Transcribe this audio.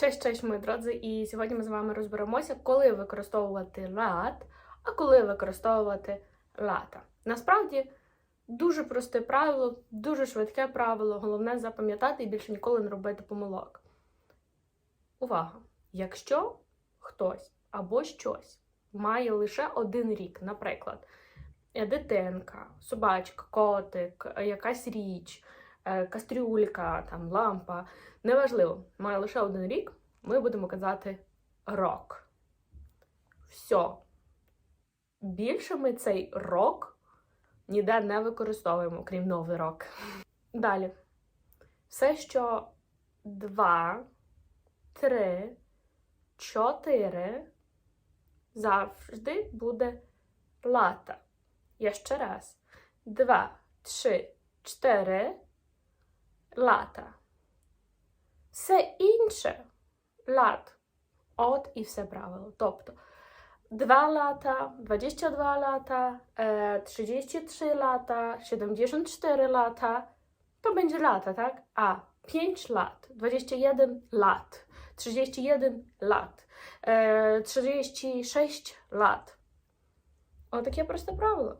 Cześć, cześć, мої друзі! І сьогодні ми з вами розберемося, коли використовувати лат, а коли використовувати лата. Насправді дуже просте правило, дуже швидке правило. Головне запам'ятати і більше ніколи не робити помилок. Увага! Якщо хтось або щось має лише один рік, наприклад, дитинка, собачка, котик, якась річ, Е, кастрюлька, там лампа. Неважливо, має лише один рік. Ми будемо казати рок. Все. Більше ми цей рок ніде не використовуємо, крім новий рок. Далі. Все, що 2, 3, 4 завжди буде лата. Я Ще раз. 2, 3, 4 lata. Все інше lat od i все правило. Тобто 2 lata, 22 lata, e, 33 lata, 74 lata to będzie lata, tak? A 5 lat, 21 lat, 31 lat, e, 36 lat. O takie proste prawda.